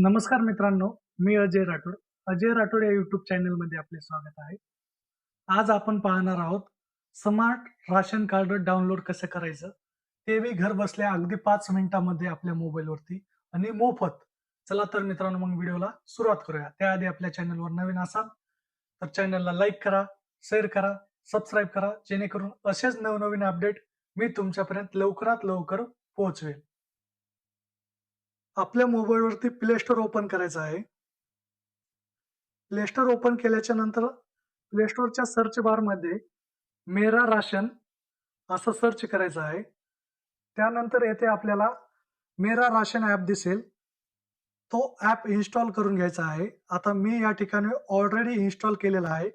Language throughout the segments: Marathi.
नमस्कार मित्रांनो मी अजय राठोड. अजय राठोड या युट्यूब चॅनलमध्ये आपले स्वागत आहे. आज आपण पाहणार आहोत स्मार्ट राशन कार्ड डाउनलोड कसं करायचं? ते मी घर बसल्या अगदी पाच मिनिटामध्ये आपल्या मोबाईलवरती आणि मोफत. चला तर मित्रांनो मग व्हिडिओला सुरुवात करूया. त्याआधी आपल्या चॅनलवर नवीन असाल तर चॅनलला लाईक करा शेअर करा सबस्क्राईब करा जेणेकरून असेच नवनवीन अपडेट मी तुमच्यापर्यंत लवकरात लवकर पोहोचवेल. आपल्या मोबाईलवरती प्ले स्टोर ओपन करायचं आहे. प्ले स्टोर ओपन केल्याच्यानंतर प्ले स्टोरच्या सर्च बारमध्ये मेरा राशन असं सर्च करायचं आहे. त्यानंतर येथे आपल्याला मेरा राशन ॲप दिसेल. तो ॲप इन्स्टॉल करून घ्यायचा आहे. आता मी या ठिकाणी ऑलरेडी इन्स्टॉल केलेला आहे.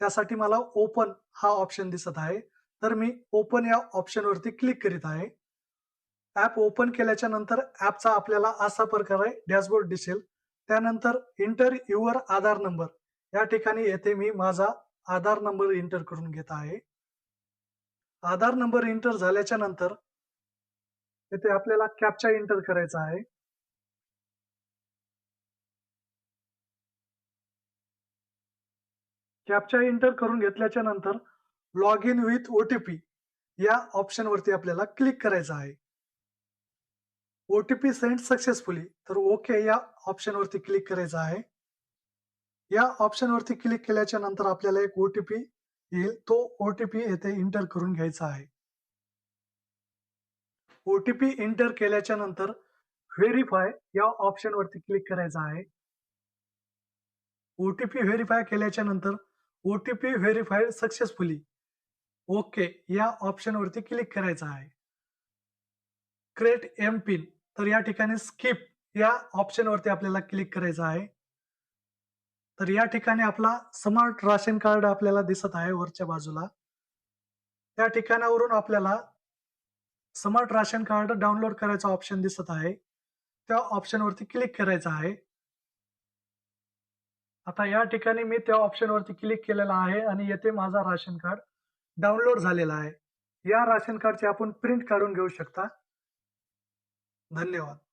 त्यासाठी मला ओपन हा ऑप्शन दिसत आहे. तर मी ओपन या ऑप्शनवरती क्लिक करीत आहे. ऍप ओपन केल्याच्यानंतर ऍपचा आपल्याला असा प्रकारे डॅशबोर्ड दिसेल. त्यानंतर इंटर युअर आधार नंबर या ठिकाणी येथे मी माझा आधार नंबर इंटर करून घेत आहे. आधार नंबर इंटर झाल्याच्यानंतर येथे आपल्याला कॅपचा इंटर करायचा आहे. कॅपचा इंटर करून घेतल्याच्या नंतर लॉग इन विथ ओटीपी या ऑप्शन वरती आपल्याला क्लिक करायचं आहे. ओटीपी सेंड सक्सेसफुली तर ओके या ऑप्शनवरती क्लिक करायचं आहे. या ऑप्शन वरती क्लिक केल्याच्यानंतर आपल्याला एक ओटीपी येईल. तो ओटीपी येथे इंटर करून घ्यायचा आहे. ओटीपी इंटर केल्याच्यानंतर व्हेरीफाय या ऑप्शन वरती क्लिक करायचं आहे. ओटीपी व्हेरीफाय केल्याच्यानंतर ओटीपी व्हेरीफाईड सक्सेसफुली ओके या ऑप्शन वरती क्लिक करायचं आहे. क्रिएट एम पिन तर या ठिकाणी स्किप या ऑप्शन वरती आपल्याला क्लिक करायचं आहे. तर या ठिकाणी आपला स्मार्ट राशन कार्ड आपल्याला दिसत आहे वरच्या बाजूला. त्या ठिकाणावरून आपल्याला स्मार्ट राशन कार्ड डाउनलोड करायचा ऑप्शन दिसत आहे. त्या ऑप्शन वरती क्लिक करायचं आहे. आता या ठिकाणी मी त्या ऑप्शनवरती क्लिक केलेला आहे आणि येथे माझा राशन कार्ड डाउनलोड झालेला आहे. या राशन कार्डची आपण प्रिंट काढून घेऊ शकता. धन्यवाद.